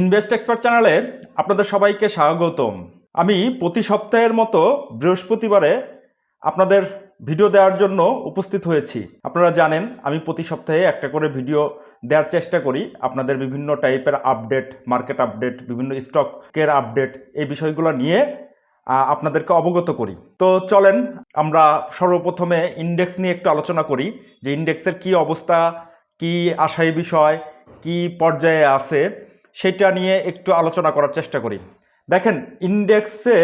Invest expert চ্যানেলে আপনাদের সবাইকে স্বাগতম। আমি প্রতি সপ্তাহের মতো বৃহস্পতিবারে আপনাদের ভিডিও দেওয়ার জন্য উপস্থিত হয়েছি। আপনারা জানেন, আমি প্রতি সপ্তাহে একটা করে ভিডিও দেওয়ার চেষ্টা করি। আপনাদের বিভিন্ন টাইপের আপডেট, মার্কেট আপডেট, বিভিন্ন স্টকের আপডেট এই বিষয়গুলো নিয়ে আপনাদেরকে অবগত করি। তো চলেন, আমরা সর্বপ্রথমে ইন্ডেক্স নিয়ে একটু আলোচনা করি। যে ইন্ডেক্সের কি অবস্থা, কি আশাই বিষয়, কি পর্যায়ে আছে সেটা নিয়ে একটু আলোচনা করার চেষ্টা করি। দেখেন ইন্ডেক্সে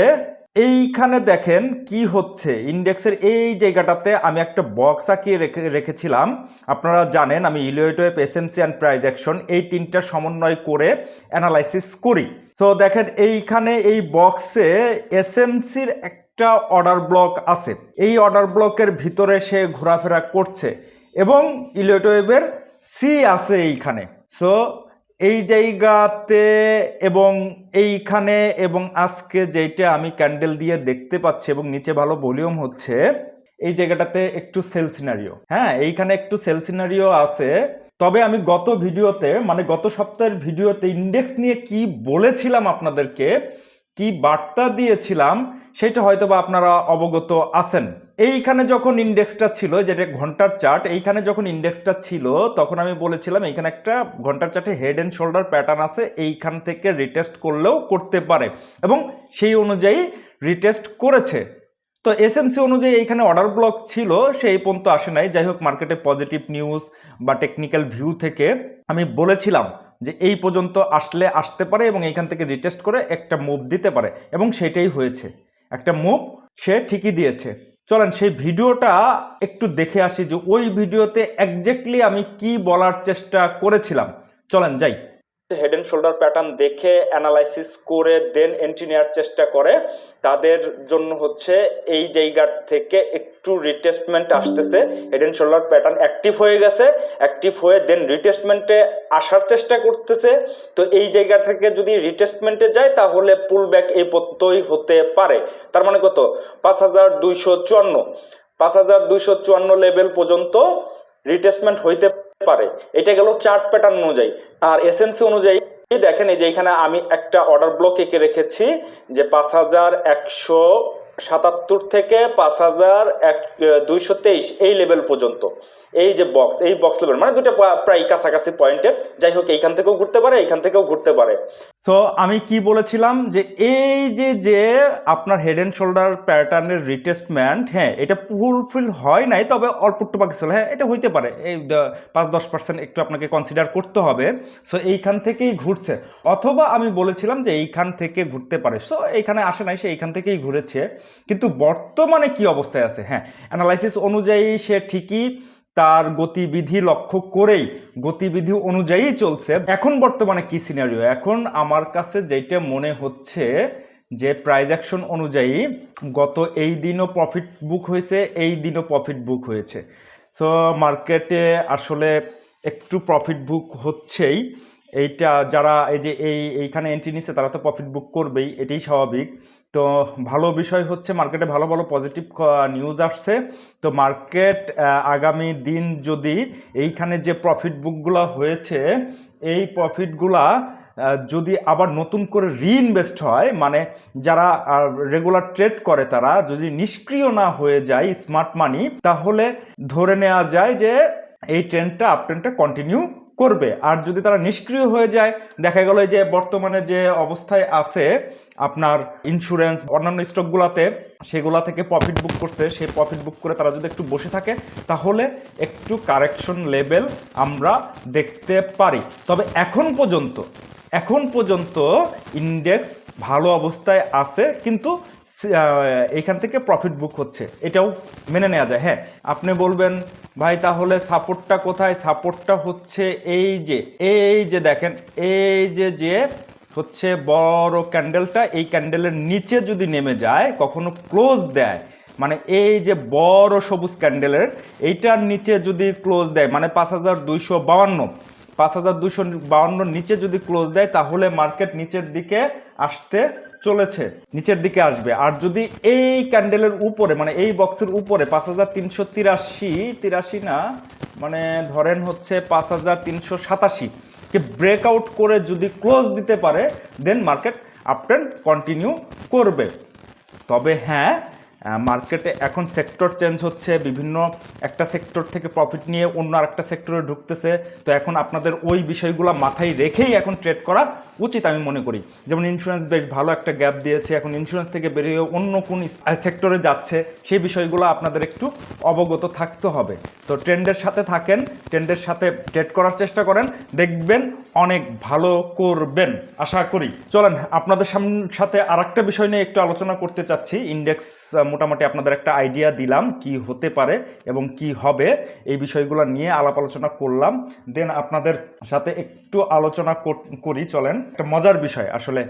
এইখানে দেখেন কি হচ্ছে। ইন্ডেক্সের এই জায়গাটাতে আমি একটা বক্স আঁকিয়ে রেখে, রেখেছিলাম। আপনারা জানেন, আমি Elliott wave SMC and price action এই তিনটা সমন্বয় করে অ্যানালাইসিস করি। তো দেখেন, এইখানে এই বক্সে এসএমসির একটা অর্ডার ব্লক আছে। এই অর্ডার ব্লকের ভিতরে সে ঘোরাফেরা করছে এবং ইলিওয়েটওয়েবের সি আছে এইখানে। সো এই জায়গাতে এবং এইখানে এবং আজকে যেইটা আমি ক্যান্ডেল দিয়ে দেখতে পাচ্ছি এবং নিচে ভালো ভলিউম হচ্ছে, এই জায়গাটাতে একটু সেল সিনারিও হ্যাঁ এইখানে একটু সেল সিনারিও আছে। তবে আমি গত ভিডিওতে মানে গত সপ্তাহের ভিডিওতে ইন্ডেক্স নিয়ে কি বলেছিলাম আপনাদেরকে, কি বার্তা দিয়েছিলাম সেটা হয়তো বা আপনারা অবগত আছেন। এইখানে যখন ইন্ডেক্সটা ছিল, যেটা ঘণ্টার চার্ট, এইখানে যখন ইন্ডেক্সটা ছিল, তখন আমি বলেছিলাম এইখানে একটা ঘণ্টার চার্টে হেড অ্যান্ড শোল্ডার প্যাটার্ন আছে, এইখান থেকে রিটেস্ট করলেও করতে পারে। এবং সেই অনুযায়ী রিটেস্ট করেছে। তো এসএমসি অনুযায়ী এইখানে অর্ডার ব্লক ছিল, সেই পর্যন্ত আসে নাই। যাই হোক মার্কেটে পজিটিভ নিউজ বা টেকনিক্যাল ভিউ থেকে আমি বলেছিলাম যে এই পর্যন্ত আসলে আসতে পারে এবং এইখান থেকে রিটেস্ট করে একটা মুভ দিতে পারে। এবং সেটাই হয়েছে। একটা মুভ সে ঠিকই দিয়েছে। চলেন সেই ভিডিওটা একটু দেখে আসি যে ওই ভিডিওতে একজ্যাক্টলি আমি কি বলার চেষ্টা করেছিলাম। চলেন যাই। হেড অ্যান্ড শোল্ডার প্যাটার্ন দেখে অ্যানালাইসিস করে দেন এন্ট্রি নেওয়ার চেষ্টা করে। তাদের জন্য হচ্ছে এই জায়গা থেকে একটু রিটেস্টমেন্ট আসতেছে। Head and shoulder pattern active হয়ে গেছে। অ্যাক্টিভ হয়ে দেন রিটেস্টমেন্টে আসার চেষ্টা করতেছে। তো এই জায়গা থেকে যদি রিটেস্টমেন্টে যায়, তাহলে পুল ব্যাক এই পর্যন্তই হতে পারে। তার মানে কত? পাঁচ হাজার দুইশো চুয়ান্ন। পাঁচ হাজার দুইশো চুয়ান্ন লেভেল পর্যন্ত রিটেস্টমেন্ট হইতে পারে। এটা গেল চার্ট প্যাটার্ন অনুযায়ী। আর এসএমসি অনুযায়ী দেখেন এই যে এখানে আমি একটা অর্ডার ব্লক এঁকে রেখেছি যে পাঁচ হাজার একশো সাতাত্তর থেকে পাঁচ হাজার এক, দুইশো তেইশ এই লেভেল পর্যন্ত। এই যে বক্স এই বক্স লেভেল মানে দুটো প্রায় কাছাকাছি পয়েন্টের যাই হোক, এইখান থেকেও ঘুরতে পারে, এইখান থেকেও ঘুরতে পারে। তো আমি কি বলেছিলাম যে এই যে যে আপনার হেড অ্যান্ড শোল্ডার প্যাটার্নের রিটেস্টমেন্ট হ্যাঁ এটা ফুলফিল হয় নাই, তবে অল্প একটু বাকি ছিল। হ্যাঁ এটা হইতে পারে। এই পাঁচ দশ পার্সেন্ট একটু আপনাকে কনসিডার করতে হবে। সো এইখান থেকেই ঘুরছে। অথবা আমি বলেছিলাম যে এইখান থেকে ঘুরতে পারে। সো এইখানে আসে নাই, সে এইখান থেকেই ঘুরেছে। কিন্তু বর্তমানে কি অবস্থায় আছে? হ্যাঁ অ্যানালাইসিস অনুযায়ী সে ঠিকই তার গতিবিধি লক্ষ্য করেই, গতিবিধি অনুযায়ী চলছে। এখন বর্তমানে কি সিনারিও এখন আমার কাছে যেটা মনে হচ্ছে যে প্রাইজ অ্যাকশন অনুযায়ী গত এই দিনও প্রফিট বুক হয়েছে, এই দিনও প্রফিট বুক হয়েছে। সো মার্কেটে আসলে একটু প্রফিট বুক হচ্ছেই। এইটা যারা এই যে এই, এইখানে এন্ট্রি নিচ্ছে তারা তো প্রফিট বুক করবেই, এটাই স্বাভাবিক। তো ভালো বিষয় হচ্ছে মার্কেটে ভালো ভালো পজিটিভ নিউজ আসছে। তো মার্কেট আগামী দিন যদি এইখানে যে প্রফিট বুকগুলো হয়েছে, এই প্রফিটগুলা যদি আবার নতুন করে রিইনভেস্ট হয় মানে যারা রেগুলার ট্রেড করে তারা, যদি নিষ্ক্রিয় না হয়ে যায় স্মার্ট মানি তাহলে ধরে নেওয়া যায় যে এই ট্রেন্ডটা আপ ট্রেন্ডটা কন্টিনিউ করবে। আর যদি তারা নিষ্ক্রিয় হয়ে যায়, দেখা গেল যে বর্তমানে যে অবস্থায় আছে, আপনার ইন্স্যুরেন্স অন্যান্য স্টকগুলোতে সেগুলা থেকে প্রফিট বুক করছে, সেই প্রফিট বুক করে তারা যদি একটু বসে থাকে, তাহলে একটু কারেকশন লেভেল আমরা দেখতে পারি। তবে এখন পর্যন্ত এখন পর্যন্ত ইন্ডেক্স ভালো অবস্থায় আছে, কিন্তু এখান থেকে প্রফিট বুক হচ্ছে। এটাও মেনে নেওয়া যায়। হ্যাঁ আপনি বলবেন, ভাই, তাহলে সাপোর্টটা কোথায়? সাপোর্টটা হচ্ছে এই যে এই যে দেখেন, এই যে যে হচ্ছে বড় ক্যান্ডেলটা এই ক্যান্ডেলের নিচে যদি নেমে যায়, কখনো ক্লোজ দেয় মানে এই যে বড় সবুজ ক্যান্ডেলের এইটার নিচে যদি ক্লোজ দেয় মানে পাঁচ হাজার দুইশো বাউান্ন পাঁচ হাজার দুশো বাউন্নর নিচে যদি ক্লোজ দেয়, তাহলে মার্কেট নিচের দিকে আসতে চলেছে, নিচের দিকে আসবে। আর যদি এই ক্যান্ডেলের উপরে মানে এই বক্সের উপরে পাঁচ হাজার তিনশো তিরাশি তিরাশি না মানে ধরেন হচ্ছে পাঁচ হাজার তিনশো সাতাশি কে ব্রেকআউট করে যদি ক্লোজ দিতে পারে দেন মার্কেট আপট্রেন্ড কন্টিনিউ করবে। তবে হ্যাঁ মার্কেটে এখন সেক্টর চেঞ্জ হচ্ছে, বিভিন্ন একটা সেক্টর থেকে প্রফিট নিয়ে অন্য আরেকটা সেক্টরে ঢুকতেছে। তো এখন আপনাদের ওই বিষয়গুলো মাথায় রেখেই এখন ট্রেড করা উচিত আমি মনে করি। যেমন ইন্স্যুরেন্স বেশ ভালো একটা গ্যাপ দিয়েছে, এখন ইন্স্যুরেন্স থেকে বেরিয়ে অন্য কোন সেক্টরে যাচ্ছে, সেই বিষয়গুলো আপনাদের একটু অবগত থাকতে হবে। তো ট্রেন্ডের সাথে থাকেন ট্রেন্ডের সাথে ট্রেড করার চেষ্টা করেন, দেখবেন অনেক ভালো করবেন। আশা করি। চলেন, আপনাদের সাথে আর একটা বিষয় নিয়ে একটু আলোচনা করতে চাচ্ছি। ইন্ডেক্স মোটামুটি আপনাদের একটা আইডিয়া দিলাম কি হতে পারে এবং কি হবে। এই বিষয়গুলো নিয়ে আলাপ আলোচনা করলাম। দেন আপনাদের সাথে একটু আলোচনা করি চলেন। একটা মজার বিষয় আসলে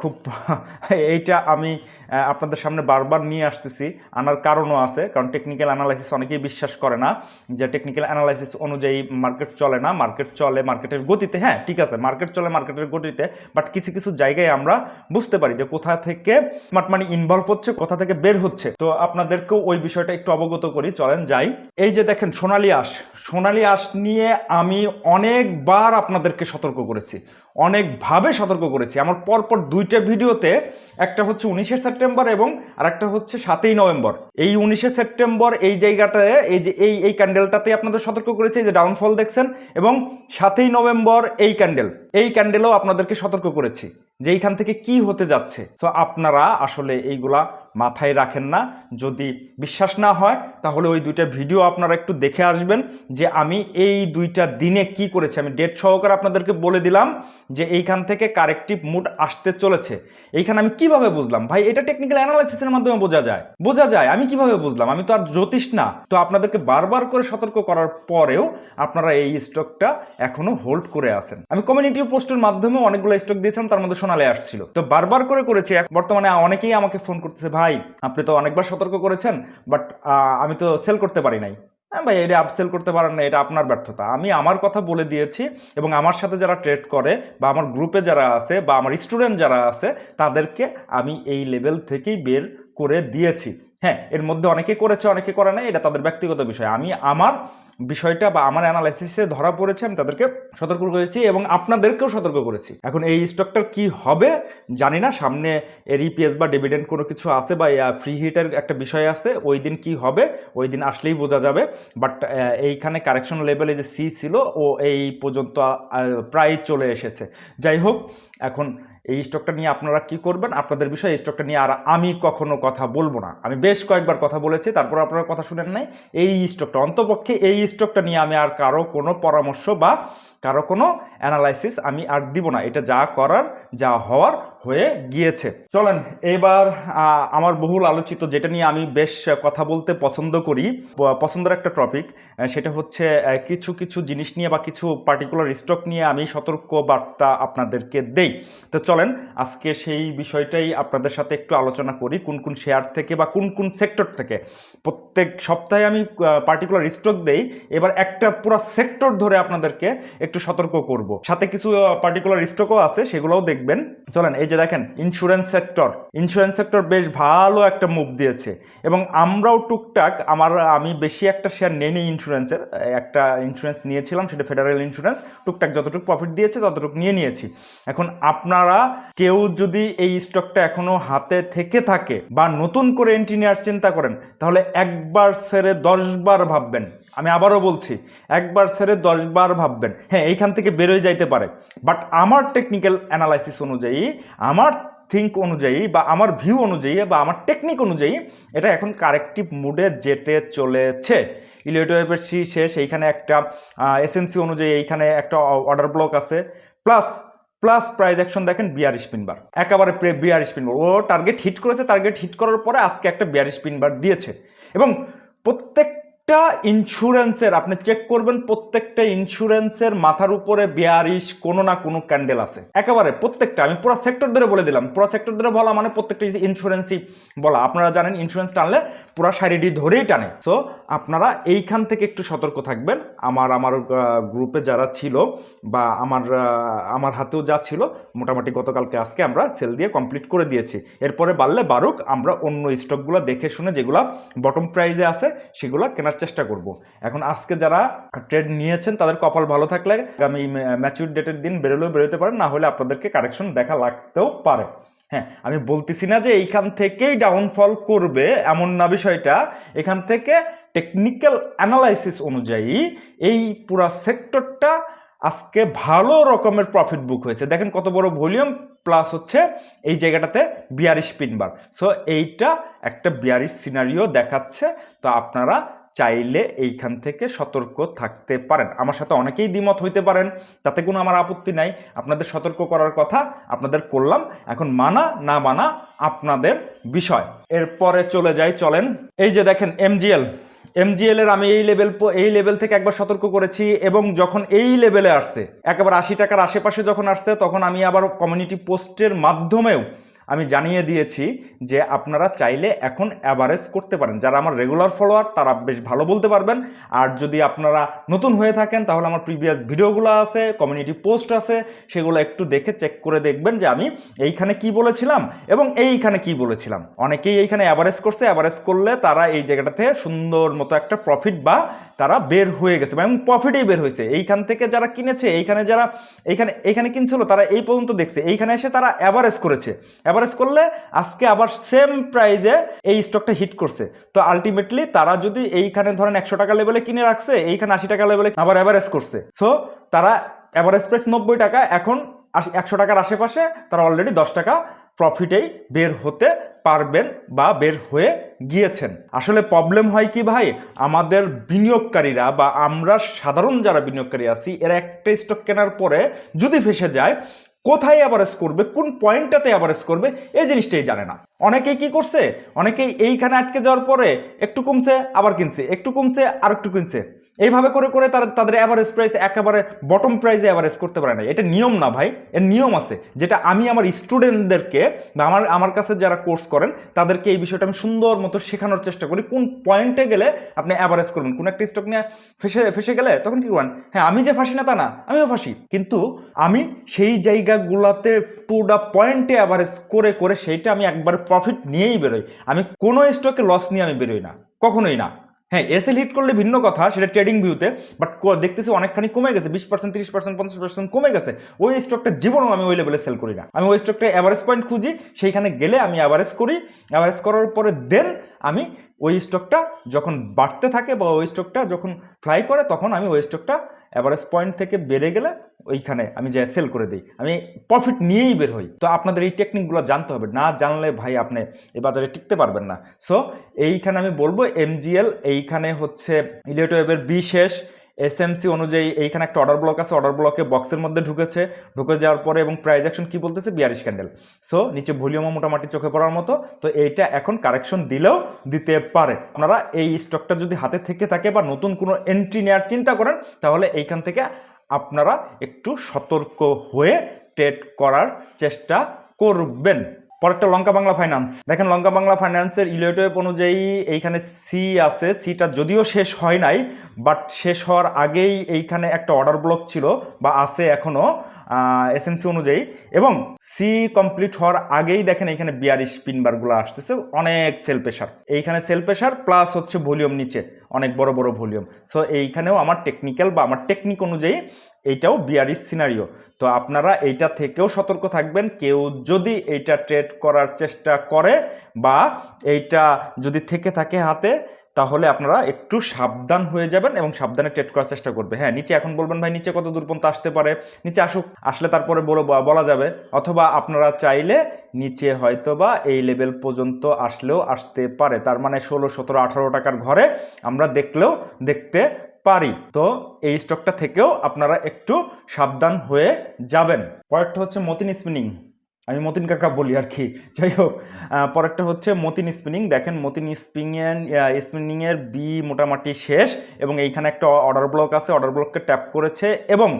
খুব এইটা আমি আপনাদের সামনে বারবার নিয়ে আসতেছি। আনার কারণও আছে, কারণ টেকনিক্যাল অ্যানালাইসিস অনেকেই বিশ্বাস করে না যে টেকনিক্যাল অ্যানালাইসিস অনুযায়ী মার্কেট চলে না। মার্কেট চলে মার্কেটের গতিতে হ্যাঁ ঠিক আছে মার্কেট চলে মার্কেটের গতিতে বাট কিছু কিছু জায়গায় আমরা বুঝতে পারি যে কোথা থেকে স্মার্ট মানি ইনভলভ হচ্ছে, কোথা থেকে বের হচ্ছে। তো আপনাদেরকেও ওই বিষয়টা একটু অবগত করি, চলেন যাই। এই যে দেখেন, সোনালী আঁশ। সোনালি আঁশ নিয়ে আমি অনেকবার আপনাদেরকে সতর্ক করেছি। অনেকভাবে সতর্ক করেছি। আমার পরপর দুইটা ভিডিওতে, একটা হচ্ছে উনিশে সেপ্টেম্বর এবং আরেকটা হচ্ছে সাতই নভেম্বর। এই উনিশে সেপ্টেম্বর এই জায়গাটায় এই যে, এই এই ক্যান্ডেলটাতে আপনাদের সতর্ক করেছি যে ডাউনফল দেখছেন এবং সাতই নভেম্বর এই ক্যান্ডেল এই ক্যান্ডেলও আপনাদেরকে সতর্ক করেছি যে এইখান থেকে কি হতে যাচ্ছে। তো আপনারা আসলে এইগুলা মাথায় রাখেন না। যদি বিশ্বাস না হয়, তাহলে ওই দুইটা ভিডিও আপনারা একটু দেখে আসবেন যে আমি এই দুইটা দিনে কি করেছি। আমি ডেট সহকারে আপনাদেরকে বলে দিলাম যে এইখান থেকে কারেক্টিভ মুড আসতে চলেছে। এইখানে আমি কীভাবে বুঝলাম? ভাই, এটা টেকনিক্যাল অ্যানালাইসিসের মাধ্যমে বোঝা যায়। বোঝা যায়, আমি কীভাবে বুঝলাম? আমি তো আর জ্যোতিষ না। তো আপনাদেরকে বারবার করে সতর্ক করার পরেও আপনারা এই স্টকটা এখনও হোল্ড করে আছেন। আমি কমিউনিটি পোস্টের মাধ্যমে অনেকগুলো স্টক দিয়েছিলাম, তার মধ্যে সোনালে আসছিল। তো বারবার করে করেছি বর্তমানে অনেকেই আমাকে ফোন করতেছে, ভাই, আপনি তো অনেকবার সতর্ক করেছেন বাট আমি তো সেল করতে পারি নাই। হ্যাঁ ভাই, এটা আপসেল করতে পারেন না, এটা আপনার ব্যর্থতা। আমি আমার কথা বলে দিয়েছি, এবং আমার সাথে যারা ট্রেড করে, বা আমার গ্রুপে যারা আছে, বা আমার স্টুডেন্ট যারা আছে, তাদেরকে আমি এই লেভেল থেকেই বের করে দিয়েছি। হ্যাঁ এর মধ্যে অনেকে করেছে, অনেকে করে নাই, এটা তাদের ব্যক্তিগত বিষয়। আমি আমার বিষয়টা বা আমার অ্যানালাইসিসে ধরা পড়েছে, আমি তাদেরকে সতর্ক করেছি এবং আপনাদেরকেও সতর্ক করেছি। এখন এই স্টকটার কি হবে, জানি না। সামনে এর ইপিএস বা ডিভিডেন্ড কোনো কিছু আছে বা ফ্রি হিটের একটা বিষয় আছে, ওই দিন কি হবে, ওই দিন আসলেই বোঝা যাবে। বাট এইখানে কারেকশন লেভেলে যে সি ছিল, ও এই পর্যন্ত প্রায় চলে এসেছে। যাই হোক এখন এই স্টকটা নিয়ে আপনারা কি করবেন? আপনাদের বিষয়ে এই স্টকটা নিয়ে আর আমি কখনো কথা বলব না। আমি বেশ কয়েকবার কথা বলেছি, তারপর আপনারা কথা শুনেন নাই। এই স্টকটা অন্তপক্ষে এই স্টকটা নিয়ে আমি আর কারও কোনো পরামর্শ বা কারও কোনো অ্যানালাইসিস আমি আর দিব না। এটা যা করার, যা হওয়ার হয়ে গিয়েছে। চলেন, এবার আমার বহুল আলোচিত, যেটা নিয়ে আমি বেশ কথা বলতে পছন্দ করি পছন্দের একটা টপিক সেটা হচ্ছে কিছু কিছু জিনিস নিয়ে বা কিছু পার্টিকুলার স্টক নিয়ে আমি সতর্ক বার্তা আপনাদেরকে দেই। তো চলেন, আজকে সেই বিষয়টাই আপনাদের সাথে একটু আলোচনা করি, কোন কোন শেয়ার থেকে বা কোন কোন সেক্টর থেকে। প্রত্যেক সপ্তাহে আমি পার্টিকুলার স্টক দেই, এবার একটা পুরো সেক্টর ধরে আপনাদেরকে একটু সতর্ক করব। সাথে কিছু পার্টিকুলার স্টকও আছে, সেগুলোও দেখবেন। চলেন, এই যে দেখেন ইন্স্যুরেন্স সেক্টর ইন্স্যুরেন্স সেক্টর বেশ ভালো একটা মুভ দিয়েছে। এবং আমরাও টুকটাক, আমার, আমি বেশি একটা শেয়ার নেইনি ইন্স্যুরেন্সের একটা ইন্স্যুরেন্স নিয়েছিলাম, সেটা ফেডারেল ইন্স্যুরেন্স টুকটাক যতটুকু প্রফিট দিয়েছে, ততটুকু নিয়ে নিয়েছি। এখন আপনারা কেউ যদি এই স্টকটা এখনও হাতে থেকে থাকে বা নতুন করে এন্ট্রি নেওয়ার চিন্তা করেন, তাহলে একবার সেরে দশবার ভাববেন। আমি আবারও বলছি, একবার ছেড়ে দশবার ভাববেন হ্যাঁ এইখান থেকে বেরোয় যাইতে পারে। বাট আমার টেকনিক্যাল অ্যানালাইসিস অনুযায়ী, আমার থিঙ্ক অনুযায়ী বা আমার ভিউ অনুযায়ী বা আমার টেকনিক অনুযায়ী, এটা এখন কারেক্টিভ মুডে যেতে চলেছে। ইলিওয়েটিভের সি শেষ, এইখানে একটা এসএনসি অনুযায়ী এইখানে একটা অর্ডার ব্লক আছে। প্লাস প্লাস প্রাইস অ্যাকশন দেখেন বিয়ার স্পিনবার একেবারে বিয়ার স্পিনবার ও টার্গেট হিট করেছে টার্গেট হিট করার পরে আজকে একটা বিয়ার স্পিনবার দিয়েছে। এবং প্রত্যেকটা ইন্স্যুরেন্সের আপনি চেক করবেন, প্রত্যেকটা ইন্স্যুরেন্সের মাথার উপরে বিয়ারিশ কোনো না কোনো ক্যান্ডেল আছে। একেবারে প্রত্যেকটা, আমি পুরো সেক্টর ধরে বলে দিলাম। পুরো সেক্টর ধরে বলা মানে প্রত্যেকটা ইন্স্যুরেন্সই বলা। আপনারা জানেন ইন্স্যুরেন্স টানলে পুরো শাড়িটি ধরেই টানে। সো আপনারা এইখান থেকে একটু সতর্ক থাকবেন। আমার আমার গ্রুপে যারা ছিল বা আমার আমার হাতেও যা ছিল, মোটামুটি গতকালকে আজকে আমরা সেল দিয়ে কমপ্লিট করে দিয়েছি। এরপরে বাড়লে বারুক আমরা অন্য স্টকগুলো দেখে শুনে যেগুলো বটম প্রাইজে আছে, সেগুলো কেনার চেষ্টা করব। এখন আজকে যারা ট্রেড নিয়েছেন, তাদের কপাল ভালো থাকলে আমি ম্যাচুর ডেটের দিন বেরোলেও বেরোতে পারেন, না হলে আপনাদেরকে কারেকশন দেখা লাগতেও পারে। হ্যাঁ আমি বলতেছি না যে এইখান থেকেই ডাউনফল করবে, এমন না বিষয়টা। এখান থেকে টেকনিক্যাল অ্যানালাইসিস অনুযায়ী এই পুরা সেক্টরটা আজকে ভালো রকমের প্রফিট বুক হয়েছে। দেখেন কত বড় ভলিউম প্লাস হচ্ছে এই জায়গাটাতে বিয়ারিশ পিনবার সো এইটা একটা বিয়ারিশ সিনারিও দেখাচ্ছে। তো আপনারা চাইলে এইখান থেকে সতর্ক থাকতে পারেন। আমার সাথে অনেকেই দ্বিমত হইতে পারেন, তাতে কোনো আমার আপত্তি নাই। আপনাদের সতর্ক করার কথা আপনাদের করলাম। এখন মানা না মানা আপনাদের বিষয়। এরপরে চলে যাই, চলেন। এই যে দেখেন এমজিএল এমজিএল এর আমি এই লেভেল এই লেভেল থেকে একবার সতর্ক করেছি এবং যখন এই লেভেলে আসছে, একেবারে আশি টাকার আশেপাশে যখন আসছে, তখন আমি আবার কমিউনিটি পোস্টের মাধ্যমেও আমি জানিয়ে দিয়েছি যে আপনারা চাইলে এখন অ্যাভারেজ করতে পারেন। যারা আমার রেগুলার ফলোয়ার তারা বেশ ভালো বলতে পারবেন। আর যদি আপনারা নতুন হয়ে থাকেন, তাহলে আমার প্রিভিয়াস ভিডিওগুলো আছে কমিউনিটি পোস্ট আছে, সেগুলো একটু দেখে চেক করে দেখবেন যে আমি এইখানে কি বলেছিলাম এবং এইখানে কি বলেছিলাম। অনেকেই এইখানে অ্যাভারেজ করছে অ্যাভারেজ করলে তারা এই জায়গাটাতে সুন্দর মতো একটা প্রফিট বা তারা বের হয়ে গেছে এবং প্রফিটেই বের হয়েছে। এইখান থেকে যারা কিনেছে, এইখানে যারা, এইখানে এইখানে কিনছিল, তারা এই পর্যন্ত দেখছে। এইখানে এসে তারা অ্যাভারেজ করেছে। অ্যাভারেজ করলে আজকে আবার সেম প্রাইজে এই স্টকটা হিট করছে। তো আলটিমেটলি তারা যদি এইখানে ধরেন একশো টাকা লেভেলে কিনে রাখছে, এইখানে আশি টাকা লেভেলে আবার অ্যাভারেজ করছে। সো তারা অ্যাভারেজ প্রাইস নব্বই টাকা, এখন একশো টাকার আশেপাশে তারা অলরেডি দশ টাকা প্রফিটেই বের হতে পারবেন বা বের হয়ে গিয়েছেন। আসলে প্রবলেম হয় কি ভাই? আমাদের বিনিয়োগকারীরা বা আমরা সাধারণ যারা বিনিয়োগকারী আছি, এরা একটা স্টক কেনার পরে যদি ফেসে যায়, কোথায় অ্যাভারেজ করবে, কোন পয়েন্টটাতে অ্যাভারেজ করবে, এই জিনিসটাই জানে না। অনেকেই কি করছে? অনেকেই এইখানে আটকে যাওয়ার পরে একটু কমছে, আবার কিনছে, একটু কমছে আর একটু কিনছে। এইভাবে করে করে তারা তাদের অ্যাভারেজ প্রাইস একেবারে বটম প্রাইসে অ্যাভারেজ করতে পারে না এটা নিয়ম না ভাই, এর নিয়ম আছে। যেটা আমি আমার স্টুডেন্টদেরকে বা আমার আমার কাছে যারা কোর্স করেন, তাদেরকে এই বিষয়টা আমি সুন্দর মতো শেখানোর চেষ্টা করি। কোন পয়েন্টে গেলে আপনি অ্যাভারেজ করবেন? কোন একটা স্টক নিয়ে ফেসে ফেসে গেলে তখন কি করেন হ্যাঁ আমি যে ফাঁসি না তা না, আমিও ফাঁসি। কিন্তু আমি সেই জায়গাগুলোতে টু দ্য পয়েন্টে অ্যাভারেজ করে করে সেইটা আমি একবার প্রফিট নিয়েই বেরোই। আমি কোনো স্টকে লস নিয়ে আমি বেরোই না। কখনোই না। হ্যাঁ এসএল হিট করলে ভিন্ন কথা, সেটা ট্রেডিং ভিউতে বাট দেখতেছি অনেকখানি কমে গেছে, বিশ পার্সেন্ট তিরিশ পার্সেন্ট পঞ্চাশ পার্সেন্ট কমে গেছে। ওই স্টকটা জীবনও আমি ওই লেভেলে সেল করি না। আমি ওই স্টকটা অ্যাভারেজ পয়েন্ট খুঁজি, সেইখানে গেলে আমি অ্যাভারেজ করি। অ্যাভারেজ করার পরে দেন আমি ওই স্টকটা যখন বাড়তে থাকে বা ওই স্টকটা যখন ফ্লাই করে, তখন আমি ওই স্টকটা অ্যাভারেজ পয়েন্ট থেকে বেড়ে গেলে ওইখানে আমি যে সেল করে দিই, আমি প্রফিট নিয়েই বের হই। তো আপনাদের এই টেকনিকগুলো জানতে হবে, না জানলে ভাই আপনি এই বাজারে টিকতে পারবেন না। সো এইখানে আমি বলব এমজিএল এইখানে হচ্ছে ইলেকট্রোওয়েবের বিশেষ এসএমসি অনুযায়ী এইখানে একটা অর্ডার ব্লক আছে অর্ডার ব্লকে বক্সের মধ্যে ঢুকেছে। ঢুকে যাওয়ার পরে এবং প্রাইজ অ্যাকশন কী বলতেছে? বিয়ারিশ ক্যান্ডেল সো নিচে ভলিউমও মোটামুটি চোখে পড়ার মতো। তো এইটা এখন কারেকশন দিলেও দিতে পারে। আপনারা এই স্টকটা যদি হাতে থেকে থাকে বা নতুন কোনো এন্ট্রি নেওয়ার চিন্তা করেন, তাহলে এইখান থেকে আপনারা একটু সতর্ক হয়ে ট্রেড করার চেষ্টা করবেন। পরেরটা লঙ্কা বাংলা ফাইন্যান্স দেখেন লঙ্কা বাংলা ফাইন্যান্সের ইলেকট্রিক অনুযায়ী এইখানে সি আছে। সিটা যদিও শেষ হয় নাই বাট শেষ হওয়ার আগেই এইখানে একটা অর্ডার ব্লক ছিল বা আছে এখনও এসএমসি অনুযায়ী। এবং সি কমপ্লিট হওয়ার আগেই দেখেন এইখানে বিয়ারিশ পিনবারগুলো আসতেছে। অনেক সেল প্রেশার এইখানে সেল প্রেশার প্লাস হচ্ছে ভলিউম নিচে। অনেক বড় বড় ভলিউম সো এইখানেও আমার টেকনিক্যাল বা আমার টেকনিক অনুযায়ী এইটাও বিয়ারিশ সিনারিও তো আপনারা এইটা থেকেও সতর্ক থাকবেন। কেউ যদি এইটা ট্রেড করার চেষ্টা করে বা এইটা যদি থেকে থাকে হাতে তাহলে আপনারা একটু সাবধান হয়ে যাবেন এবং সাবধানে ট্রেড করার চেষ্টা করবে। হ্যাঁ নিচে এখন বলবেন ভাই, নিচে কত দূর পর্যন্ত আসতে পারে? নিচে আসুক, আসলে তারপরে বলো বলা যাবে। অথবা আপনারা চাইলে নিচে হয়তো বা এই লেভেল পর্যন্ত আসলেও আসতে পারে। তার মানে ষোলো, সতেরো, আঠারো টাকার ঘরে আমরা দেখলেও দেখতে পারি। তো এই স্টকটা থেকেও আপনারা একটু সাবধান হয়ে যাবেন। পরেরটা হচ্ছে মতিন স্পিনিং আমি মতিন কাকা বলি আর কি। যাই হোক পরেরটা হচ্ছে মতিন স্পিনিং দেখেন, মতিন স্পিনিং স্পিনিংয়ের বি মোটামুটি শেষ এবং এইখানে একটা অর্ডার ব্লক আছে। অর্ডার ব্লককে ট্যাপ করেছে এবং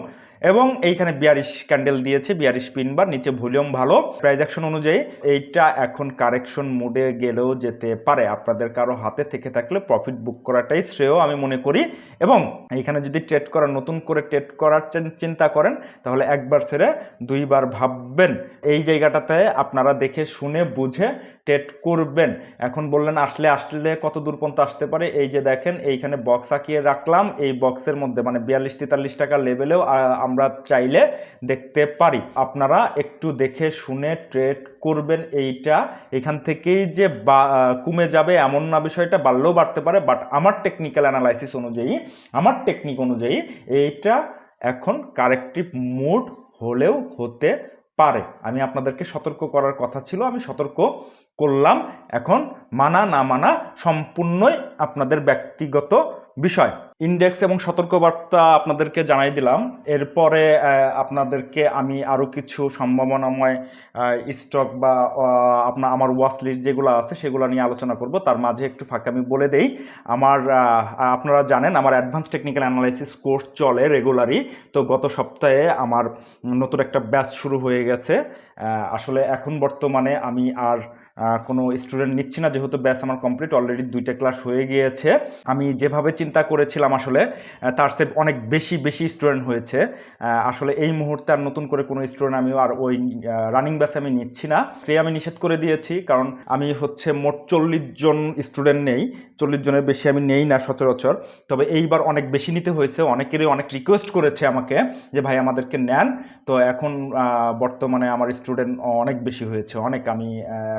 এবং এইখানে বিয়ারিশ ক্যান্ডেল দিয়েছে বিয়ারিশ পিন বার নিচে ভলিউম ভালো। প্রাইস অ্যাকশন অনুযায়ী এইটা এখন কারেকশন মোডে গেলেও যেতে পারে। আপনাদের কারও হাতে থেকে থাকলে প্রফিট বুক করাটাই শ্রেয় আমি মনে করি। এবং এইখানে যদি ট্রেড করার নতুন করে ট্রেড করার চিন- চিন্তা করেন তাহলে একবার সেরে দুইবার ভাববেন। এই জায়গাটাতে আপনারা দেখে শুনে বুঝে ট্রেড করবেন। এখন বললেন আসলে আসলে কত দূর পর্যন্ত আসতে পারে? এই যে দেখেন এইখানে বক্স আঁকিয়ে রাখলাম। এই বক্সের মধ্যে মানে বিয়াল্লিশ তেতাল্লিশ টাকা লেভেলেও আহ, আমরা চাইলে দেখতে পারি। আপনারা একটু দেখে শুনে ট্রেড করবেন এইটা। এখান থেকেই যে বা- কমে যাবে এমন না বিষয়টা, বাড়লেও বাড়তে পারে বাট আমার টেকনিক্যাল অ্যানালাইসিস অনুযায়ী, আমার টেকনিক অনুযায়ী এইটা এখন কারেক্টিভ মুড হলেও হতে পারে। আমি আপনাদেরকে সতর্ক করার কথা ছিল, আমি সতর্ক করলাম। এখন মানা না মানা সম্পূর্ণই আপনাদের ব্যক্তিগত বিষয়। ইন্ডেক্স এবং সতর্কবার্তা আপনাদেরকে জানাই দিলাম। এরপরে আপনাদেরকে আমি আরও কিছু সম্ভাবনাময় স্টক বা আপনার, আমার ওয়াচ লিস্ট যেগুলো আছে সেগুলো নিয়ে আলোচনা করব। তার মাঝে একটু ফাঁকে আমি বলে দেই, আমার আপনারা জানেন আমার অ্যাডভান্স টেকনিক্যাল অ্যানালাইসিস কোর্স চলে রেগুলারই তো গত সপ্তাহে আমার নতুন একটা ব্যাচ শুরু হয়ে গেছে। আসলে এখন বর্তমানে আমি আর কোনো স্টুডেন্ট নিচ্ছি না, যেহেতু ব্যাস আমার কমপ্লিট অলরেডি দুইটা ক্লাস হয়ে গিয়েছে। আমি যেভাবে চিন্তা করেছিলাম আসলে তার সে অনেক বেশি বেশি স্টুডেন্ট হয়েছে। আসলে এই মুহূর্তে আর নতুন করে কোনো স্টুডেন্ট আমি আর ওই রানিং ব্যাচে আমি নিচ্ছি না। ট্রে আমি নিষেধ করে দিয়েছি, কারণ আমি হচ্ছে মোট চল্লিশ জন স্টুডেন্ট নেই। চল্লিশ জনের বেশি আমি নেই না সচরাচর। তবে এইবার অনেক বেশি নিতে হয়েছে। অনেকেরই অনেক রিকোয়েস্ট করেছে আমাকে যে, ভাই, আমাদেরকে নেন। তো এখন বর্তমানে আমার স্টুডেন্ট অনেক বেশি হয়েছে, অনেক। আমি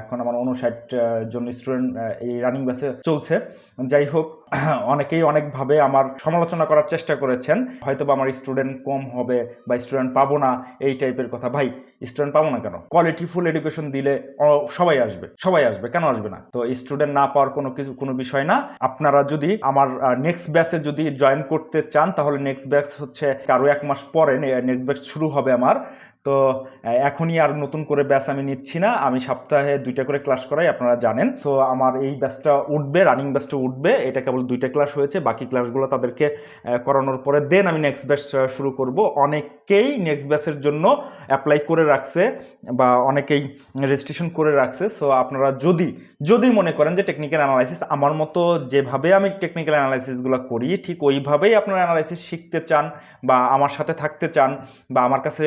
এখন আমার উনষাট জন স্টুডেন্ট এই রানিং ব্যাচে চলছে। যাই হোক, অনেকেই অনেকভাবে আমার সমালোচনা করার চেষ্টা করেছেন। হয়তো বা আমার স্টুডেন্ট কম হবে বা স্টুডেন্ট পাবো না, এই টাইপের কথা। ভাই স্টুডেন্ট পাবো না কেন? কোয়ালিটিফুল এডুকেশন দিলে সবাই আসবে সবাই আসবে। কেন আসবে না? তো স্টুডেন্ট না পাওয়ার কোনো কিছু, কোনো বিষয় না। আপনারা যদি আমার নেক্সট ব্যাচে যদি জয়েন করতে চান, তাহলে নেক্সট ব্যাচ হচ্ছে আরও এক মাস পরে নেক্সট ব্যাচ শুরু হবে আমার। তো এখনই আর নতুন করে ব্যাচ আমি নিচ্ছি না। আমি সপ্তাহে দুইটা করে ক্লাস করাই, আপনারা জানেন। তো, আমার এই ব্যাচটা উঠবে রানিং ব্যাচটা উঠবে। এটা কেবল দুইটা ক্লাস হয়েছে, বাকি ক্লাসগুলো তাদেরকে করানোর পরে দেন আমি নেক্সট ব্যাচ শুরু করব। অনেকেই নেক্সট ব্যাচের জন্য অ্যাপ্লাই করে রাখছে বা অনেকেই রেজিস্ট্রেশন করে রাখছে। সো আপনারা যদি যদি মনে করেন যে টেকনিক্যাল অ্যানালাইসিস আমার মতো যেভাবে আমি টেকনিক্যাল অ্যানালাইসিসগুলো করি, ঠিক ওইভাবেই আপনারা অ্যানালাইসিস শিখতে চান বা আমার সাথে থাকতে চান বা আমার কাছে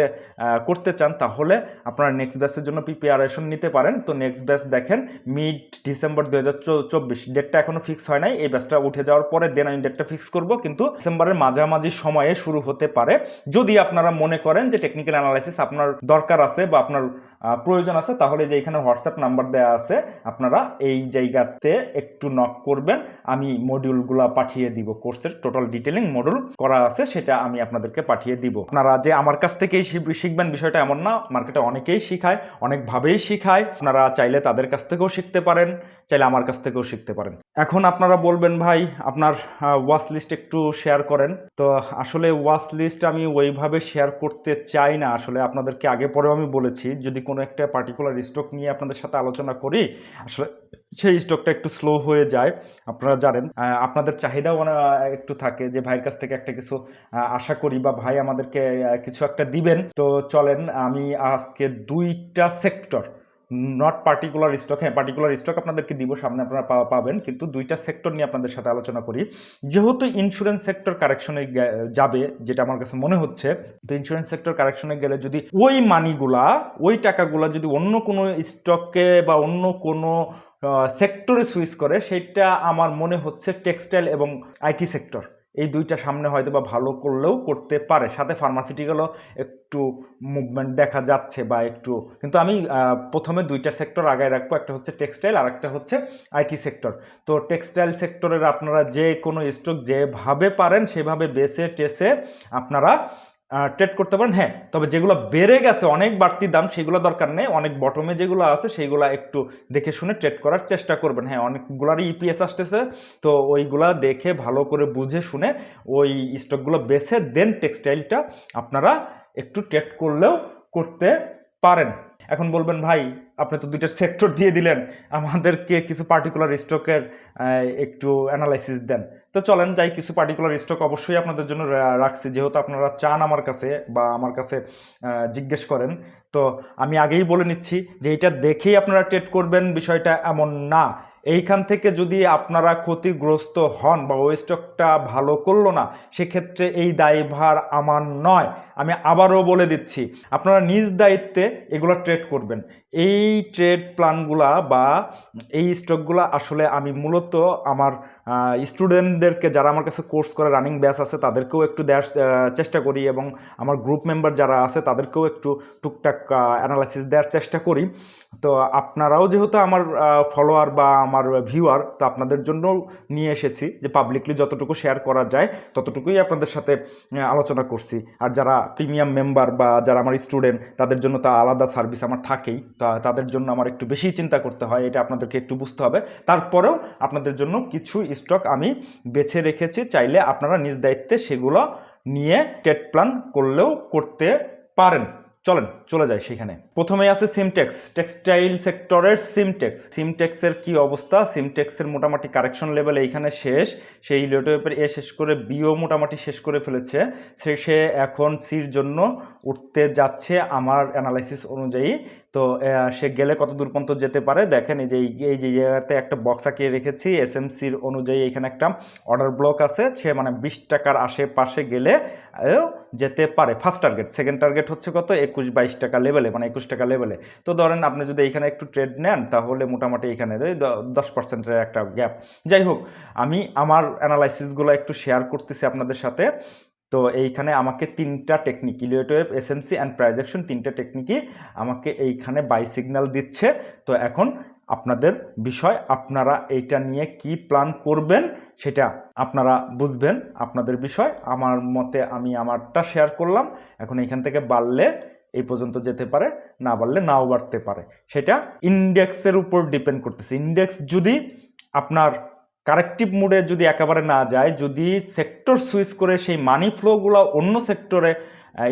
করতে চান, তাহলে আপনারা নেক্সট ব্যাচের জন্য প্রিপারেশন নিতে পারেন। তো নেক্সট ব্যাচ দেখেন মিড ডিসেম্বর দু হাজার চব্বিশ ডেটটা এখনও ফিক্স হয় নাই। এই ব্যাচটা উঠে যাওয়ার পরে দেন আমি ডেটটা ফিক্স করব। কিন্তু ডিসেম্বরের মাঝামাঝি সময়ে শুরু হতে পারে। যদি আপনারা মনে করেন যে টেকনিক্যাল অ্যানালাইসিস আপনার দরকার আছে বা আপনার প্রয়োজন আছে, তাহলে যে এখানে হোয়াটসঅ্যাপ নাম্বার দেওয়া আছে, আপনারা এই জায়গাতে একটু নক করবেন। আমি মডিউলগুলো পাঠিয়ে দিব কোর্সের টোটাল ডিটেলিং মডিউল করা আছে, সেটা আমি আপনাদেরকে পাঠিয়ে দিব। আপনারা যে আমার কাছ থেকেই শিখ- শিখবেন বিষয়টা এমন না মার্কেটে অনেকেই শিখায়, অনেকভাবেই শিখায়। আপনারা চাইলে তাদের কাছ থেকেও শিখতে পারেন। চাইলে আমার কাছ থেকেও শিখতে পারেন। এখন আপনারা বলবেন, ভাই, আপনার ওয়াচ লিস্ট একটু শেয়ার করেন। তো আসলে ওয়াচ লিস্ট আমি ওইভাবে শেয়ার করতে চাই না। আসলে আপনাদেরকে আগে পরেও আমি বলেছি, যদি কোনো একটা পার্টিকুলার স্টক নিয়ে আপনাদের সাথে আলোচনা করি, আসলে সেই স্টকটা একটু স্লো হয়ে যায়। আপনারা জানেন আপনাদের চাহিদাও একটু থাকে যে ভাইয়ের কাছ থেকে একটা কিছু আশা করি বা ভাই আমাদেরকে কিছু একটা দিবেন। তো চলেন, আমি আজকে দুইটা সেক্টর নট পার্টিকুলার স্টক হ্যাঁ পার্টিকুলার স্টক আপনাদেরকে দিব, সামনে আপনারা পাবেন, কিন্তু দুইটা সেক্টর নিয়ে আপনাদের সাথে আলোচনা করি। যেহেতু ইন্স্যুরেন্স সেক্টর কারেকশনে যাবে, যেটা আমার কাছে মনে হচ্ছে, তো ইন্স্যুরেন্স সেক্টর কারেকশনে গেলে যদি ওই মানিগুলা ওই টাকাগুলা যদি অন্য কোনো স্টকে বা অন্য কোনো সেক্টরে সুইচ করে সেটা আমার মনে হচ্ছে টেক্সটাইল এবং আইটি সেক্টর এই দুইটা সামনে হয়তো বা ভালো করলেও করতে পারে। সাথে ফার্মাসিউটিক্যালও একটু মুভমেন্ট দেখা যাচ্ছে বা একটু, কিন্তু আমি প্রথমে দুইটা সেক্টর আগায় রাখব। একটা হচ্ছে টেক্সটাইল আর একটা হচ্ছে আইটি সেক্টর তো টেক্সটাইল সেক্টরের আপনারা যে কোনো স্টক যেভাবে পারেন, সেভাবে বেছে টেসে আপনারা ট্রেড করতে পারেন। হ্যাঁ তবে যেগুলো বেড়ে গেছে, অনেক বাড়তি দাম, সেগুলো দরকার নেই। অনেক বটমে যেগুলো আছে সেইগুলো একটু দেখে শুনে ট্রেড করার চেষ্টা করবেন। হ্যাঁ অনেকগুলারই ইপিএস আসতেছে, তো ওইগুলা দেখে ভালো করে বুঝে শুনে ওই স্টকগুলো বেছে দেন টেক্সটাইলটা আপনারা একটু ট্রেড করলেও করতে পারেন। এখন বলবেন, ভাই, আপনি তো দুইটা সেক্টর দিয়ে দিলেন। আমাদেরকে কিছু পার্টিকুলার স্টকের একটু অ্যানালাইসিস দেন। তো চলেন যাই, কিছু পার্টিকুলার স্টক অবশ্যই আপনাদের জন্য রাখছি। যেহেতু আপনারা চান আমার কাছে বা আমার কাছে জিজ্ঞেস করেন, তো আমি আগেই বলে নিচ্ছি যে এটা দেখেই আপনারা ট্রেড করবেন, বিষয়টা এমন না। এইখান থেকে যদি আপনারা ক্ষতিগ্রস্ত হন বা ওই স্টকটা ভালো করল না, সেক্ষেত্রে এই দায়ভার আমার নয়। আমি আবারও বলে দিচ্ছি, আপনারা নিজ দায়িত্বে এগুলো ট্রেড করবেন। এই ট্রেড প্ল্যানগুলা বা এই স্টকগুলো আসলে আমি মূলত আমার স্টুডেন্টদেরকে যারা আমার কাছে কোর্স করে রানিং ব্যাচ আছে, তাদেরকেও একটু দেওয়ার চেষ্টা করি এবং আমার গ্রুপ মেম্বার যারা আছে, তাদেরকেও একটু টুকটাক অ্যানালাইসিস দেওয়ার চেষ্টা করি। তো আপনারাও যেহেতু আমার ফলোয়ার বা আমার ভিউয়ার তো আপনাদের জন্য নিয়ে এসেছি যে পাবলিকলি যতটুকু শেয়ার করা যায়, ততটুকুই আপনাদের সাথে আলোচনা করছি। আর যারা প্রিমিয়াম মেম্বার বা যারা আমার স্টুডেন্ট তাদের জন্য তা আলাদা সার্ভিস আমার থাকেই। তাদের জন্য আমার একটু বেশি চিন্তা করতে হয়, এটা আপনাদেরকে একটু বুঝতে হবে। তারপরেও আপনাদের জন্য কিছু স্টক আমি বেছে রেখেছি, চাইলে আপনারা নিজ দায়িত্বে সেগুলো নিয়ে টেট প্ল্যান করলেও করতে পারেন। চলেন, চলে যাই সেখানে। প্রথমে আছে সিমটেক্স টেক্সটাইল সেক্টরের সিমটেক্স সিমটেক্সের কি অবস্থা? সিমটেক্সের মোটামুটি কারেকশন লেভেল এইখানে শেষ। সেই ইলেকট্রোপের এ শেষ করে বিও মোটামুটি শেষ করে ফেলেছে। সে সে এখন সির জন্য উঠতে যাচ্ছে। আমার অ্যানালাইসিস অনুযায়ী তো সে গেলে কত দূর পর্যন্ত যেতে পারে? দেখেন এই যে, এই- যে জায়গাতে একটা বক্স আঁকিয়ে রেখেছি এসএমসির অনুযায়ী এখানে একটা অর্ডার ব্লক আছে। সে মানে বিশ টাকার আশেপাশে গেলে যেতে পারে। ফার্স্ট টার্গেট সেকেন্ড টার্গেট হচ্ছে কত? একুশ বাইশ টাকা লেভেলে মানে একুশ টাকা লেভেলে তো ধরেন আপনি যদি এখানে একটু ট্রেড নেন, তাহলে মোটামুটি এখানে দশ পার্সেন্টের একটা গ্যাপ যাই হোক, আমি আমার অ্যানালাইসিসগুলো একটু শেয়ার করতেছি আপনাদের সাথে। তো এইখানে আমাকে তিনটা technique Elliott wave SMC and price action তিনটা টেকনিকই আমাকে এইখানে বাই সিগন্যাল দিচ্ছে। তো এখন আপনাদের বিষয়, আপনারা এইটা নিয়ে কি প্ল্যান করবেন সেটা আপনারা বুঝবেন। আপনাদের বিষয়, আমার মতে আমি আমারটা শেয়ার করলাম। এখন এইখান থেকে বাড়লে এই পর্যন্ত যেতে পারে, না বাড়লে নাও বাড়তে পারে। সেটা ইন্ডেক্সের উপর ডিপেন্ড করতেছে। ইন্ডেক্স যদি আপনার কারেক্টিভ মুডে যদি একেবারে না যায়, যদি সেক্টর সুইচ করে সেই মানি ফ্লোগুলো অন্য সেক্টরে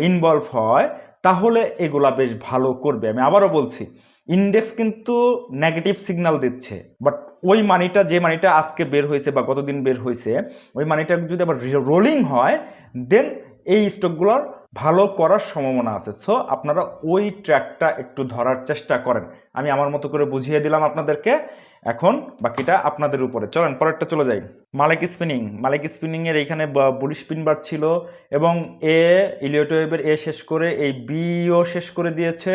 ইনভলভ হয়, তাহলে এগুলা বেশ ভালো করবে। আমি আবারও বলছি ইন্ডেক্স কিন্তু নেগেটিভ সিগন্যাল দিচ্ছে বাট ওই মানিটা যে মানিটা আজকে বের হয়েছে বা গতদিন বের হয়েছে, ওই মানিটা যদি আবার রোলিং হয় দেন এই স্টকগুলোর ভালো করার সম্ভাবনা আছে। সো আপনারা ওই ট্র্যাকটা একটু ধরার চেষ্টা করেন। আমি আমার মতো করে বুঝিয়ে দিলাম আপনাদেরকে। এখন বাকিটা আপনাদের উপরে। চলেন, পরেরটা চলে যাই। মালিক স্পিনিং মালিক স্পিনিংয়ের এইখানে বুড়ি স্পিনবার ছিল এবং এ ইলিওটোয়েবের এ শেষ করে, এই বিও শেষ করে দিয়েছে।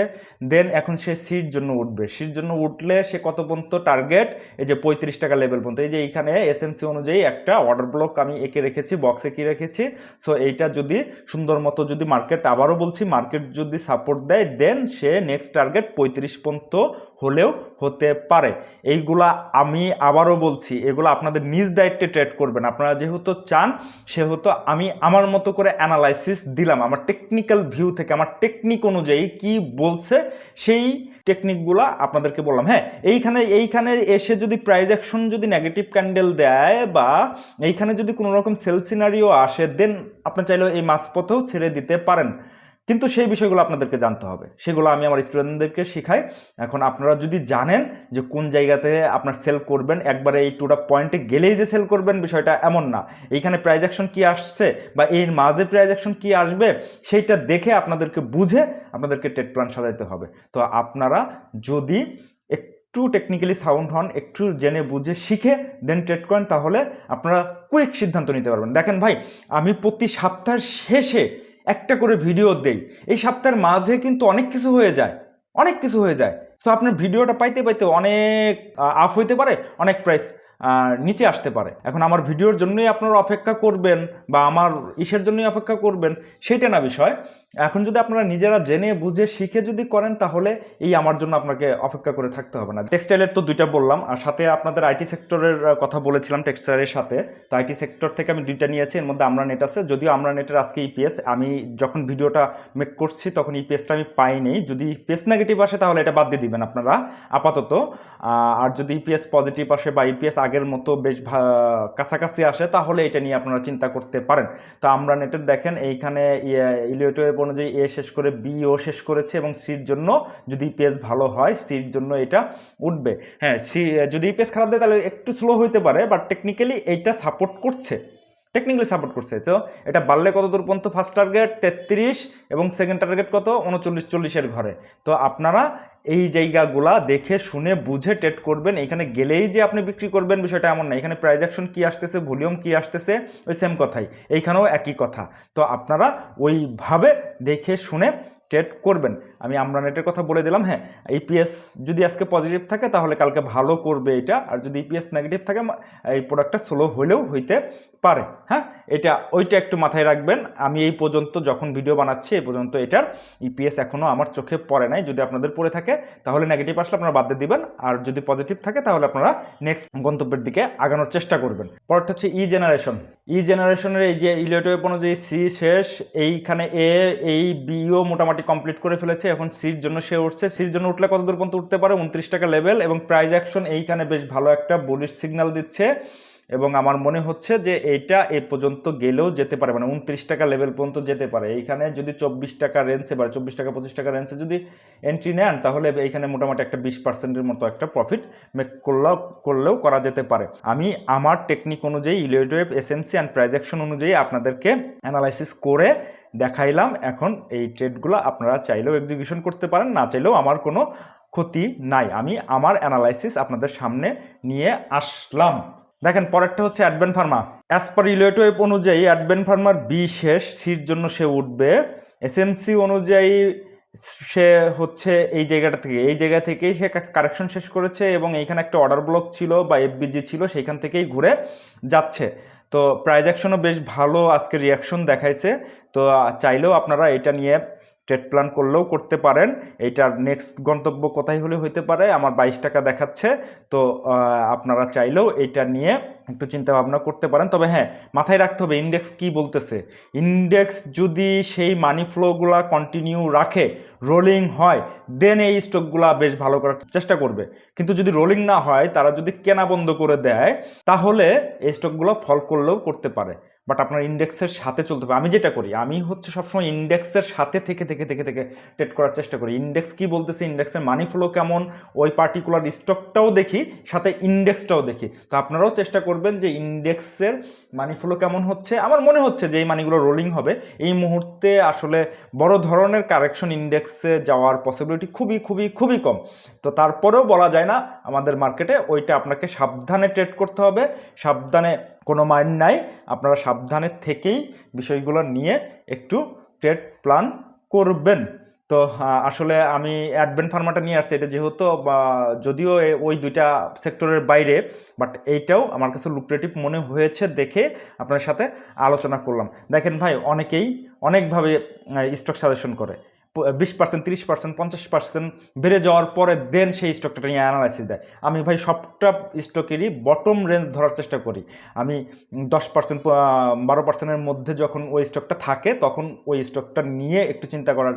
দেন এখন সে সির জন্য উঠবে। সির জন্য উঠলে সে কত পর্যন্ত টার্গেট এই যে পঁয়ত্রিশ টাকা লেভেল পর্যন্ত। এই যে এইখানে এসএমসি অনুযায়ী একটা অর্ডার ব্লক আমি এঁকে রেখেছি বক্সে কি রেখেছি? সো এইটা যদি সুন্দর মতো যদি মার্কেট আবারও বলছি মার্কেট যদি সাপোর্ট দেয় দেন সে নেক্সট টার্গেট পঁয়ত্রিশ পর্যন্ত হলেও হতে পারে। এইগুলা আমি আবারও বলছি, এগুলো আপনাদের নিজ দায়িত্বে ট্রেড করবেন। আপনারা যেহেতু চান, সেহেতু আমি আমার মতো করে অ্যানালাইসিস দিলাম। আমার টেকনিক্যাল ভিউ থেকে, আমার টেকনিক অনুযায়ী কি বলছে, সেই টেকনিকগুলো আপনাদেরকে বললাম। হ্যাঁ এইখানে এইখানে এসে যদি প্রাইজ অ্যাকশন যদি নেগেটিভ ক্যান্ডেল দেয় বা এইখানে যদি কোনো রকম সেল সিনারিও আসে দেন আপনি চাইলেও এই মাঝপথেও ছেড়ে দিতে পারেন। কিন্তু সেই বিষয়গুলো আপনাদেরকে জানতে হবে। সেগুলো আমি আমার স্টুডেন্টদেরকে শেখাই। এখন আপনারা যদি জানেন যে কোন জায়গাতে আপনার সেল করবেন, একবারে এই টুটা পয়েন্টে গেলেই যে সেল করবেন বিষয়টা এমন না। এইখানে প্রাইজ অ্যাকশন কী আসছে বা এর মাঝে প্রাইজ অ্যাকশন কী আসবে, সেইটা দেখে আপনাদেরকে বুঝে আপনাদেরকে টেট প্ল্যান সাজাইতে হবে। তো আপনারা যদি একটু টেকনিক্যালি সাউন্ড হন, একটু জেনে বুঝে শিখে দেন ট্রেড করেন, তাহলে আপনারা কুইক সিদ্ধান্ত নিতে পারবেন। দেখেন ভাই, আমি প্রতি সপ্তাহের শেষে একটা করে ভিডিও দেই। এই সপ্তাহের মাঝে কিন্তু অনেক কিছু হয়ে যায়। অনেক কিছু হয়ে যায়। সো আপনার ভিডিওটা পাইতে পাইতে অনেক আপ হইতে পারে, অনেক প্রাইস নিচে আসতে পারে। এখন আমার ভিডিওর জন্যই আপনারা অপেক্ষা করবেন বা আমার ইসের জন্যই অপেক্ষা করবেন সেটা না বিষয়। এখন যদি আপনারা নিজেরা জেনে, বুঝে, শিখে যদি করেন, তাহলে এই আমার জন্য আপনাকে অপেক্ষা করে থাকতে হবে না। টেক্সটাইলের তো দুইটা বললাম, আর সাথে আপনাদের আইটি সেক্টরের কথা বলেছিলাম টেক্সটাইলের সাথে। তো আইটি সেক্টর থেকে আমি দুইটা নিয়েছি, এর মধ্যে আমরা নেট আছে। যদিও আমরা নেটের আজকে ইপিএস আমি যখন ভিডিওটা মেক করছি, তখন ইপিএসটা আমি পাইনি। যদি ইপিএস নেগেটিভ আসে, তাহলে এটা বাদ দিয়ে দিবেন আপনারা, আপাতত। আর যদি ইপিএস পজিটিভ আসে বা ইপিএস আগের মতো বেশ কাছাকাছি আসে, তাহলে এটা নিয়ে আপনারা চিন্তা করতে পারেন। তো আমরা নেটের দেখেন, এইখানে ইলিওটোয়েব অনুযায়ী এ শেষ করে বি ও শেষ করেছে এবং সির জন্য যদি পেজ ভালো হয় সির জন্য এটা উঠবে। হ্যাঁ সি যদি পেজ খারাপ দেয়, তাহলে একটু স্লো হইতে পারে বাট টেকনিক্যালি এইটা সাপোর্ট করছে। টেকনিক্যালি সাপোর্ট করছে, তো এটা বাড়লে কত দূর পর্যন্ত ফার্স্ট টার্গেট তেত্রিশ, এবং সেকেন্ড টার্গেট কত? উনচল্লিশ, চল্লিশের ঘরে। তো আপনারা এই জায়গাগুলা দেখে, শুনে, বুঝে টেট করবেন। এখানে গেলেই যে আপনি বিক্রি করবেন বিষয়টা এমন না। এখানে প্রাইজ অ্যাকশন কী আসতেছে ভলিউম কী আসতেছে, ওই সেম কথাই। এইখানেও একই কথা। তো আপনারা ওইভাবে দেখে, শুনে ট্রেড করবেন। আমি আমরা নেটের কথা বলে দিলাম হ্যাঁ ইপিএস যদি আজকে পজিটিভ থাকে, তাহলে কালকে ভালো করবে এটা, আর যদি ইপিএস নেগেটিভ থাকে এই প্রোডাক্টটা স্লো হলেও হইতে পারে হ্যাঁ? এটা, ওইটা একটু মাথায় রাখবেন। আমি এই পর্যন্ত যখন ভিডিও বানাচ্ছি, এই পর্যন্ত এটার ইপিএস এখনও আমার চোখে পড়ে নাই। যদি আপনাদের পড়ে থাকে, তাহলে নেগেটিভ আসলে আপনারা বাদ দিয়ে দিবেন। আর যদি পজিটিভ থাকে, তাহলে আপনারা নেক্সট গন্তব্যের দিকে আগানোর চেষ্টা করবেন। পরেরটা হচ্ছে ই জেনারেশন ই জেনারেশনের এই যে ইলেকট্রিক অনুযায়ী সি শেষ, এইখানে এ এই বিও মোটামুটি কমপ্লিট করে ফেলেছে। এখন সির জন্য সে উঠছে। সির জন্য উঠলে কত দূর পর্যন্ত উঠতে পারে? উনত্রিশ টাকা লেভেল এবং প্রাইজ অ্যাকশন এইখানে বেশ ভালো একটা বুলিশ সিগন্যাল দিচ্ছে। এবং আমার মনে হচ্ছে যে এইটা এ পর্যন্ত গেলেও যেতে পারে মানে উনত্রিশ টাকা লেভেল পর্যন্ত যেতে পারে। এইখানে যদি চব্বিশ টাকা রেঞ্জে বা চব্বিশ টাকা পঁচিশ টাকা রেঞ্জে যদি এন্ট্রি নেন, তাহলে এইখানে মোটামুটি একটা বিশ পার্সেন্টের মতো একটা প্রফিট মেক করলেও করলেও করা যেতে পারে। আমি আমার টেকনিক অনুযায়ী ইলেকট্রিক এসেন্সি অ্যান্ড প্রাইজেকশন অনুযায়ী আপনাদেরকে অ্যানালাইসিস করে দেখাইলাম। এখন এই ট্রেডগুলো আপনারা চাইলেও এক্সিকিউশন করতে পারেন, না চাইলেও আমার কোনো ক্ষতি নাই। আমি আমার অ্যানালাইসিস আপনাদের সামনে নিয়ে আসলাম। দেখেন, পরেরটা হচ্ছে Advent pharma as per electric অনুযায়ী অ্যাডভেন ফার্মার বি শেষ, সির জন্য সে উঠবে। এসএমসি অনুযায়ী সে হচ্ছে এই জায়গাটা থেকে, এই জায়গা থেকেই সে কারেকশন শেষ করেছে এবং এইখানে একটা অর্ডার ব্লক ছিল বা এফবিজি ছিল সেইখান থেকেই ঘুরে যাচ্ছে। তো প্রাইজ অ্যাকশনও বেশ ভালো আজকে রিয়াকশন দেখাইছে। তো চাইলেও আপনারা এটা নিয়ে ট্রেড প্ল্যান করলেও করতে পারেন। এইটার নেক্সট গন্তব্য কোথায় হলে হইতে পারে, আমার বাইশ টাকা দেখাচ্ছে। তো আপনারা চাইলেও এটা নিয়ে একটু চিন্তা ভাবনা করতে পারেন। তবে হ্যাঁ মাথায় রাখতে হবে ইন্ডেক্স কি বলতেছে। ইন্ডেক্স যদি সেই মানি ফ্লোগুলা কন্টিনিউ রাখে, রোলিং হয়, দেন এই স্টকগুলা বেশ ভালো করার চেষ্টা করবে। কিন্তু যদি রোলিং না হয়, তারা যদি কেনা বন্ধ করে দেয়, তাহলে এই স্টকগুলো ফল করলেও করতে পারে। বাট আপনার ইন্ডেক্সের সাথে চলতে হবে। আমি যেটা করি, আমি হচ্ছে সবসময় ইন্ডেক্সের সাথে থেকে থেকে থেকে থেকে ট্রেড করার চেষ্টা করি। ইন্ডেক্স কি বলতেছে? ইন্ডেক্সের মানি ফ্লো কেমন? ওই পার্টিকুলার স্টকটাও দেখি, সাথে ইন্ডেক্সটাও দেখি। তো আপনারাও চেষ্টা করবেন যে ইন্ডেক্সের মানি ফ্লো কেমন হচ্ছে। আমার মনে হচ্ছে যে এই মানিগুলো রোলিং হবে। এই মুহূর্তে আসলে বড় ধরনের কারেকশন ইন্ডেক্সে যাওয়ার পসিবিলিটি খুবই খুবই খুবই কম। তো তারপরেও বলা যায় না, আমাদের মার্কেটে ওইটা আপনাকে সাবধানে ট্রেড করতে হবে। সাবধানে কোনো মাইন্ড নাই। আপনারা সাবধানে থেকেই বিষয়গুলো নিয়ে একটু ট্রেড প্ল্যান করবেন। তো আসলে আমি অ্যাডভেন্ট ফার্মাটা নিয়ে আসছি। এটা যেহেতু যদিও ওই দুইটা সেক্টরের বাইরে বাট এইটাও আমার কাছে লুক্রেটিভ মনে হয়েছে দেখে আপনার সাথে আলোচনা করলাম। দেখেন ভাই, অনেকেই অনেকভাবে স্টক সাজেশন করে। বিশ পার্সেন্ট তিরিশ পার্সেন্ট পঞ্চাশ পার্সেন্ট বেড়ে যাওয়ার পরে দেন সেই স্টকটা নিয়ে অ্যানালাইসিস দেয়। আমি ভাই সবটা স্টকেরই বটম রেঞ্জ ধরার চেষ্টা করি। আমি দশ পার্সেন্ট বারো পার্সেন্টের মধ্যে যখন ওই স্টকটা থাকে তখন ওই স্টকটা নিয়ে একটু চিন্তা করার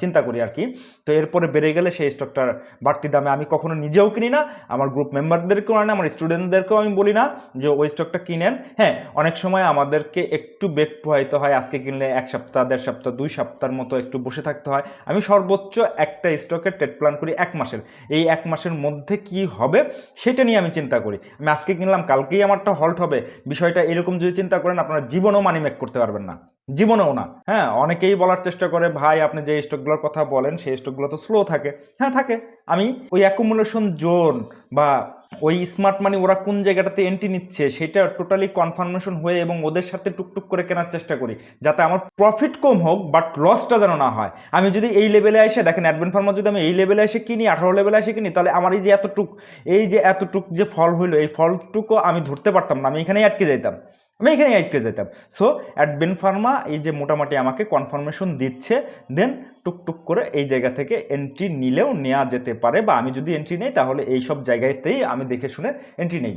চিন্তা করি আর কি। তো এরপরে বেড়ে গেলে সেই স্টকটার বাড়তি দামে আমি কখনো নিজেও কিনি না, আমার গ্রুপ মেম্বারদেরকেও আনে, আমার স্টুডেন্টদেরকেও আমি বলি না যে ওই স্টকটা কিনেন। হ্যাঁ অনেক সময় আমাদেরকে একটু বেগ প্রভাবিত হয়, আজকে কিনলে এক সপ্তাহ, দেড় সপ্তাহ, দুই সপ্তাহের মতো একটু বসে থাকতে হয়। আমি সর্বোচ্চ একটা স্টকের ট্রেড প্ল্যান করি এক মাসের। এই এক মাসের মধ্যে কি হবে সেটা নিয়ে আমি চিন্তা করি। আমি আজকে কিনলাম, কালকেই আমারটা হল্ট হবে। বিষয়টা এরকম যদি চিন্তা করেন, আপনারা জীবনেও মানি মেক করতে পারবেন না। জীবনেও না। হ্যাঁ অনেকেই বলার চেষ্টা করে, ভাই, আপনি যে স্টকগুলোর কথা বলেন, সেই স্টকগুলো তো স্লো থাকে। হ্যাঁ থাকে। আমি ওই অ্যাকুমুলেশন জোন বা ওই স্মার্ট মানি ওরা কোন জায়গাটাতে এন্ট্রি নিচ্ছে সেটা টোটালি কনফার্মেশন হয়ে এবং ওদের সাথে টুকটুক করে কেনার চেষ্টা করি, যাতে আমার প্রফিট কম হোক বাট লসটা যেন না হয়। আমি যদি এই লেভেলে এসে, দেখেন অ্যাডভেন ফার্মার যদি আমি এই লেভেলে এসে কিনি, আঠারো লেভেলে এসে কিনি, তাহলে আমার এই যে এতটুক, এই যে এতটুক যে ফল হইল, এই ফলটুকু আমি ধরতে পারতাম না, আমি এখানেই আটকে যাইতাম। আমি এখানেই আটকে যেতাম সো অ্যাডভেন ফার্মা এই যে মোটামুটি আমাকে কনফার্মেশন দিচ্ছে দেন টুকটুক করে এই জায়গা থেকে এন্ট্রি নিলেও নেওয়া যেতে পারে বা আমি যদি এন্ট্রি নেই, তাহলে এই সব জায়গাতেই আমি দেখে শুনে এন্ট্রি নেই।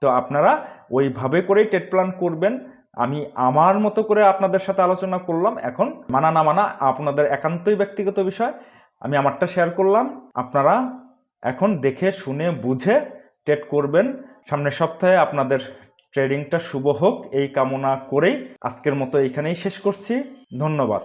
তো আপনারা ওইভাবে করেই ট্রেড প্ল্যান করবেন। আমি আমার মতো করে আপনাদের সাথে আলোচনা করলাম। এখন মানা না মানা আপনাদের একান্তই ব্যক্তিগত বিষয়। আমি আমারটা শেয়ার করলাম। আপনারা এখন দেখে শুনে বুঝে ট্রেড করবেন। সামনের সপ্তাহে আপনাদের ট্রেডিংটা শুভ হোক। এই কামনা করেই আজকের মতো এইখানেই শেষ করছি। ধন্যবাদ।